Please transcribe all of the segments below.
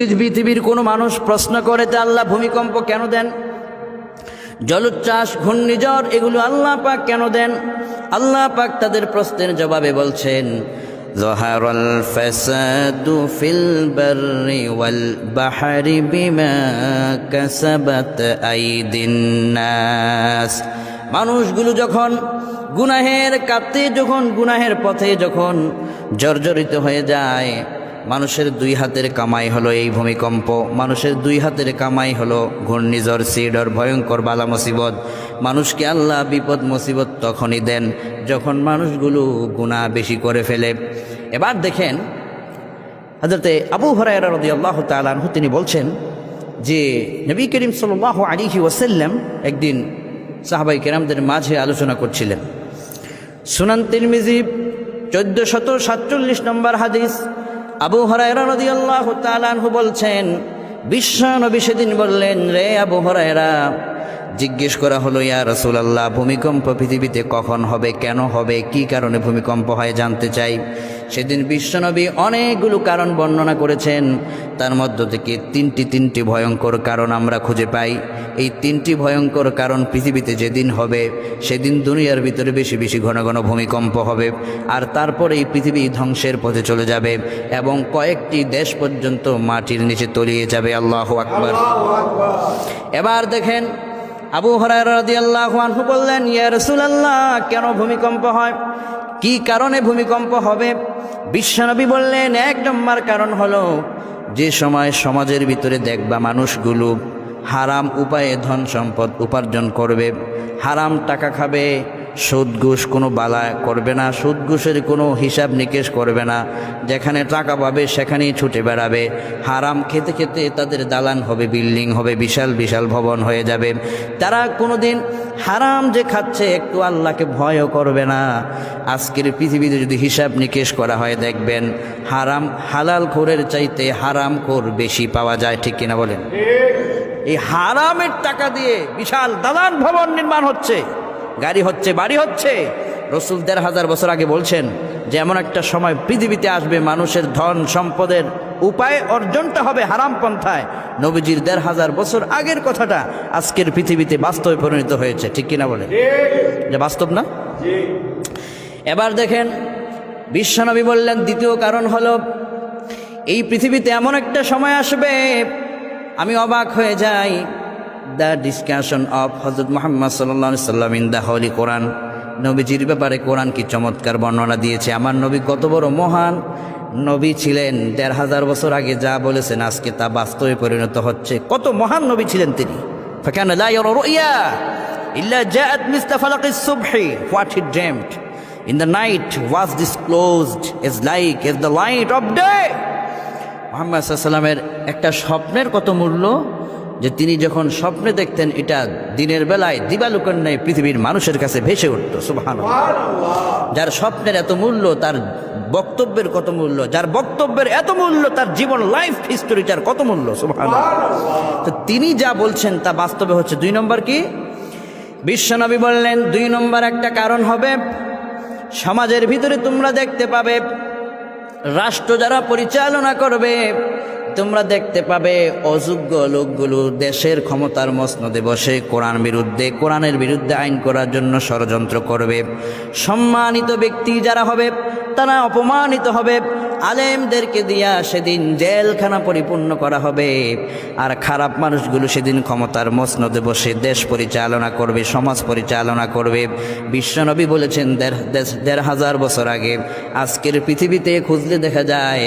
পৃথিবীর কোনো মানুষ প্রশ্ন করে যে আল্লাহ ভূমিকম্প কেন দেন জলোচ্ছ্বাস ঘূর্ণিঝড় এগুলো আল্লাহ পাক কেন দেন আল্লাহ পাক তাদের প্রশ্নের জবাবে বলছেন ظهر الفساد في البر والبحر بما كسبت أيدي الناس মানুষগুলো যখন গুনাহের কাতে যখন গুনাহের পথে যখন জর্জরিত হয়ে যায় মানুষের দুই হাতের কামাই হলো এই ভূমিকম্প। মানুষের দুই হাতের কামাই হলো ঘূর্ণিঝড়, সিডর, ভয়ঙ্কর বালা মুসিবত। মানুষকে আল্লাহ বিপদ মুসিবত তখনই দেন যখন মানুষগুলো গুণা বেশি করে ফেলে। এবার দেখেন হাজরতে আবু হরাইরা রদি আল্লাহ তালানহু তিনি বলছেন যে, নবী করিম সাল আলিহি ওয়াসাল্লাম একদিন সাহাবাই কেরামদের মাঝে আলোচনা করছিলেন। সুনান চোদ্দ শত সাতচল্লিশ নম্বর হাদিস। আবু হরাইরা নদী আল্লাহ তালানহু বলছেন বিশ্ব নবী সেদিন বললেন রে আবু হরাইরা জিজ্ঞেস করা হলো ইয়া রসুলাল্লাহ ভূমিকম্প পৃথিবীতে কখন হবে কেন হবে কি কারণে ভূমিকম্প হয় জানতে চাই। সেদিন বিশ্বনবী অনেকগুলো কারণ বর্ণনা করেছেন। তার মধ্য থেকে তিনটি তিনটি ভয়ঙ্কর কারণ আমরা খুঁজে পাই। এই তিনটি ভয়ঙ্কর কারণ পৃথিবীতে যেদিন হবে সেদিন দুনিয়ার ভিতরে বেশি বেশি ঘন ঘন ভূমিকম্প হবে আর তারপরে এই পৃথিবী ধ্বংসের পথে চলে যাবে এবং কয়েকটি দেশ পর্যন্ত মাটির নিচে তলিয়ে যাবে। আল্লাহ আকবর। এবার দেখেন আবু হরাই রাদিয়াল্লাহু আনহু বললেন, ইয়া রাসূলুল্লাহ, কেন ভূমিকম্প হয়? কি কারণে ভূমিকম্প হবে? বিশ্বনবী বললেন, এক নম্বর কারণ হলো, যে সময় সমাজের ভিতরে দেখবা মানুষগুলো হারাম উপায়ে ধন সম্পদ উপার্জন করবে, হারাম টাকা খাবে সুদ ঘুষ কোনো বালা করবে না সুদ ঘুষের কোনো হিসাব নিকেশ করবে না। যেখানে টাকা পাবে, সেখানেই ছুটে বেড়াবে। হারাম খেতে খেতে তাদের দালান হবে, বিল্ডিং হবে, বিশাল বিশাল ভবন হয়ে যাবে। তারা কোনোদিন হারাম যে খাচ্ছে, একটু আল্লাহকে ভয়ও করবে না। আজকের পৃথিবীতে যদি হিসাব নিকেশ করা হয়, দেখবেন হারাম হালাল খোরের চাইতে হারাম খোর বেশি পাওয়া যায়, ঠিক কিনা বলেন? এই হারামের টাকা দিয়ে বিশাল দালান ভবন নির্মাণ হচ্ছে। গাড়ি হচ্ছে বাড়ি হচ্ছে। রসুল দেড় হাজার বছর আগে বলছেন যে এমন একটা সময় পৃথিবীতে আসবে মানুষের ধন সম্পদের উপায় অর্জনটা হবে হারাম পন্থায়। নবীজির দেড় হাজার বছর আগের কথাটা আজকের পৃথিবীতে বাস্তবে পরিণত হয়েছে। ঠিক কিনা বলে যে বাস্তব না? এবার দেখেন বিশ্বনবী বললেন দ্বিতীয় কারণ হলো এই পৃথিবীতে এমন একটা সময় আসবে আমি অবাক হয়ে যাই দ্য ডিসকাশন অফ হজরত মোহাম্মদ সাল্লা সাল্লাম ইন দ্য হলি কোরআন নবীজির ব্যাপারে কোরআন কি চমৎকার বর্ণনা দিয়েছে আমার নবী কত বড় মহান নবী ছিলেন দেড় হাজার বছর আগে যা বলেছেন আজকে তা বাস্তবে পরিণত হচ্ছে কত মহান নবী ছিলেন তিনি فكان لا يرى رؤيا إلا جاءت مثل فلق الصبح what he dreamt in the night was disclosed as like as the light of day Mohammad সাল্লামের একটা স্বপ্নের কত মূল্য যে তিনি যখন স্বপ্নে দেখতেন এটা দিনের বেলায় দিবালুকের ন্যায় পৃথিবীর মানুষের কাছে ভেসে উঠত সুবহান যার স্বপ্নের এত মূল্য তার বক্তব্যের কত মূল্য যার বক্তব্যের এত মূল্য তার জীবন লাইফ হিস্টোরিটার কত মূল্য সুবহান তো তিনি যা বলছেন তা বাস্তবে হচ্ছে দুই নম্বর কি? বিশ্বনবী বললেন দুই নম্বর একটা কারণ হবে সমাজের ভিতরে তোমরা দেখতে পাবে রাষ্ট্র যারা পরিচালনা করবে তোমরা দেখতে পাবে অযোগ্য লোকগুলো দেশের ক্ষমতার মসনদে বসে কোরআন বিরুদ্ধে, কোরআনের বিরুদ্ধে আইন করার জন্য ষড়যন্ত্র করবে। সম্মানিত ব্যক্তি যারা হবে, তারা অপমানিত হবে। আলেমদেরকে দিয়া সেদিন জেলখানা পরিপূর্ণ করা হবে। আর খারাপ মানুষগুলো সেদিন ক্ষমতার মসনদে বসে দেশ পরিচালনা করবে, সমাজ পরিচালনা করবে। বিশ্বনবী বলেছেন, দেড় হাজার বছর আগে আজকের পৃথিবীতে খুঁজলে দেখা যায়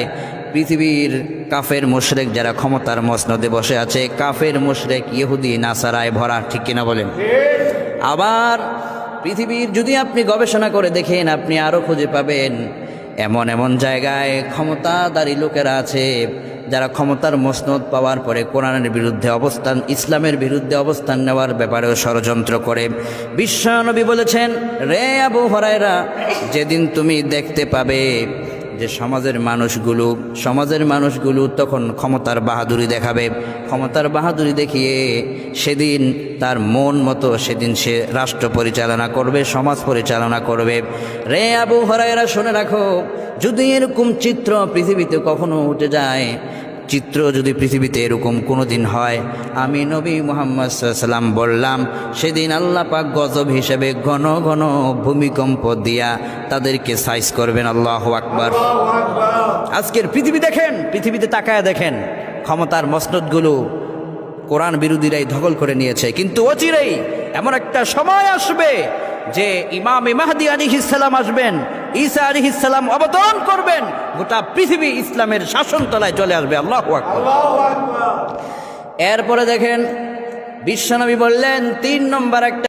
পৃথিবীর কাফের মুশরেক যারা ক্ষমতার মসনদে বসে আছে, কাফের মুশরেক ইহুদি, নাসারায় ভরা, ঠিক কিনা বলেন? আবার পৃথিবীর যদি আপনি গবেষণা করে দেখেন, আপনি আরও খুঁজে পাবেন, এমন এমন জায়গায় ক্ষমতাদারী লোকেরা আছে, যারা ক্ষমতার মসনদ পাওয়ার পরে কোরআনের বিরুদ্ধে অবস্থান, ইসলামের বিরুদ্ধে অবস্থান নেওয়ার ব্যাপারেও ষড়যন্ত্র করে। বিশ্বনবী বলেছেন, রে আবু হরাইরা যেদিন তুমি দেখতে পাবে যে সমাজের মানুষগুলো সমাজের মানুষগুলো তখন ক্ষমতার বাহাদুরি দেখাবে। ক্ষমতার বাহাদুরি দেখিয়ে সেদিন তার মন মতো সেদিন সে রাষ্ট্র পরিচালনা করবে, সমাজ পরিচালনা করবে। রে আবু হরাইরা শুনে রাখো, যদি এরকম চিত্র পৃথিবীতে কখনো উঠে যায় চিত্র যদি পৃথিবীতে এরকম কোনো দিন হয়, আমি নবী মোহাম্মদ সাল্লাম বললাম, সেদিন আল্লাহ পাক গজব হিসেবে ঘন ঘন ভূমিকম্প দিয়া তাদেরকে সাইজ করবেন, আল্লাহ আকবার। আজকের পৃথিবী দেখেন, পৃথিবীতে তাকায় দেখেন, ক্ষমতার মসনদগুলো কোরআন বিরোধীরাই দখল করে নিয়েছে, কিন্তু অচিরেই এমন একটা সময় আসবে যে ইমাম মাহদি আলী ইসালাম আসবেন ঈসা আলী ইসলাম অবতরণ করবেন গোটা পৃথিবী ইসলামের শাসন তলায় চলে আসবে। আল্লাহ এরপরে দেখেন বিশ্বনবী বললেন তিন নম্বর একটা